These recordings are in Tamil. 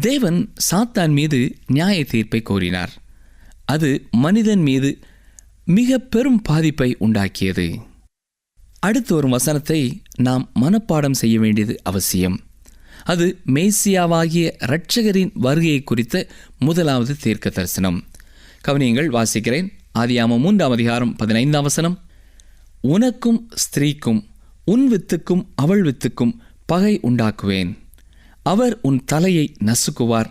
தேவன் சாத்தான் மீது நியாய தீர்ப்பை கோரினார். அது மனிதன் மீது மிக பெரும் பாதிப்பை உண்டாக்கியது. அடுத்து வரும் வசனத்தை நாம் மனப்பாடம் செய்ய வேண்டியது அவசியம். அது மேசியாவாகிய இரட்சகரின் வருகையை குறித்த முதலாவது தீர்க்க தரிசனம். கவனியங்கள் வாசிக்கிறேன். ஆதியாம மூன்றாம் அதிகாரம் பதினைந்தாம் வசனம். உனக்கும் ஸ்திரீக்கும் உன் வித்துக்கும் அவள் வித்துக்கும் பகை உண்டாக்குவேன். அவர் உன் தலையை நசுக்குவார்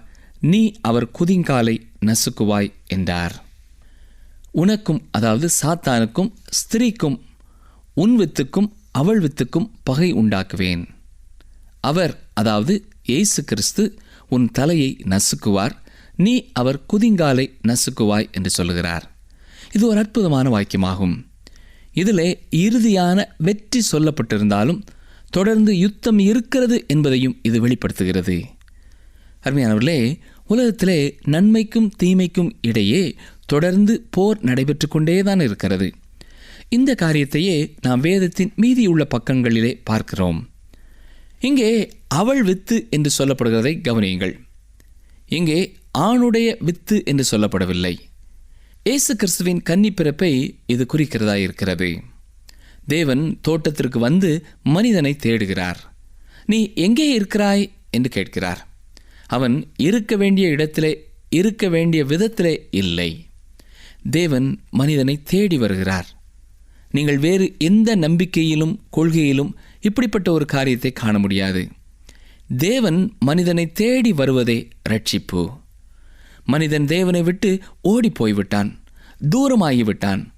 நீ அவர் குதிங்காலை நசுக்குவாய் என்றார். உனக்கும் அதாவது சாத்தானுக்கும் ஸ்திரீக்கும் உன் வித்துக்கும் அவள் வித்துக்கும் பகை உண்டாக்குவேன். அவர் அதாவது இயேசு கிறிஸ்து உன் தலையை நசுக்குவார் நீ அவர் குதிங்காலை நசுக்குவாய் என்று சொல்லுகிறார். இது ஒரு அற்புதமான வாக்கியமாகும். இதிலே இறுதியான வெற்றி சொல்லப்பட்டிருந்தாலும் தொடர்ந்து யுத்தம் இருக்கிறது என்பதையும் இது வெளிப்படுத்துகிறது. அருமையானவர்களே உலகத்திலே நன்மைக்கும் தீமைக்கும் இடையே தொடர்ந்து போர் நடைபெற்று கொண்டே தான் இருக்கிறது. இந்த காரியத்தையே நாம் வேதத்தின் மீதியுள்ள பக்கங்களிலே பார்க்கிறோம். இங்கே அவள் வித்து என்று சொல்லப்படுகிறதை கவனியுங்கள். இங்கே ஆணுடைய வித்து என்று சொல்லப்படவில்லை. இயேசு கிறிஸ்துவின் கன்னி பிறப்பை இது குறிக்கிறதா இருக்கிறது தேவன் தோட்டத்திற்கு வந்து மனிதனை தேடுகிறார். நீ எங்கே இருக்கிறாய்? என்று கேட்கிறார். அவன் இருக்க வேண்டிய இடத்திலே இருக்க வேண்டிய விதத்திலே இல்லை. தேவன் மனிதனை தேடி வருகிறார். நீங்கள் வேறு எந்த நம்பிக்கையிலும் கொள்கையிலும் இப்படிப்பட்ட ஒரு காரியத்தை காண முடியாது. தேவன் மனிதனை தேடி வருவதே ரட்சிப்பு மனிதன் தேவனை விட்டு ஓடி போய்விட்டான். தூரமாகிவிட்டான்.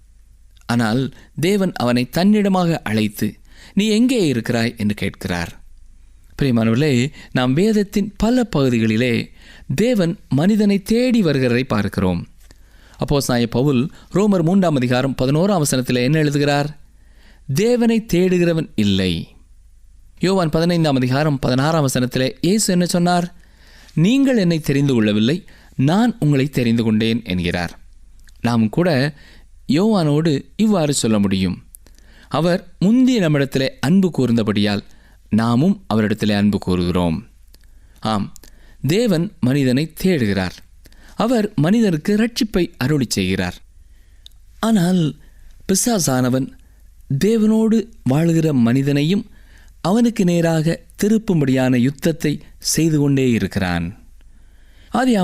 ஆனால் தேவன் அவனை தன்னிடமாக அழைத்து நீ எங்கே இருக்கிறாய்? என்று கேட்கிறார். பிரியமானவர்களே நாம் வேதத்தின் பல பகுதிகளிலே தேவன் மனிதனை தேடி வருகிறதை பார்க்கிறோம். அப்போ சாய பவுல் ரோமர் மூன்றாம் அதிகாரம் பதினோராம் அவசரத்தில் என்ன எழுதுகிறார்? தேவனை தேடுகிறவன் இல்லை. யோவான் பதினைந்தாம் அதிகாரம் பதினாறாம் வசனத்தில் இயேசு என்ன சொன்னார்? நீங்கள் என்னை தெரிந்து கொள்ளவில்லை நான் உங்களை தெரிந்து கொண்டேன் என்கிறார். நாம் கூட யோவானோடு இவ்வாறு சொல்ல முடியும். அவர் முந்தைய நம்மிடத்தில் அன்பு கூர்ந்தபடியால் நாமும் அவரிடத்தில் அன்பு கூறுகிறோம். ஆம் தேவன் மனிதனை தேடுகிறார். அவர் மனிதனுக்கு ரட்சிப்பை அருளி செய்கிறார். ஆனால் பிசாசானவன் தேவனோடு வாழுகிற மனிதனையும் அவனுக்கு நேராக திருப்பும்படியான யுத்தத்தை செய்து கொண்டே இருக்கிறான். ஆதி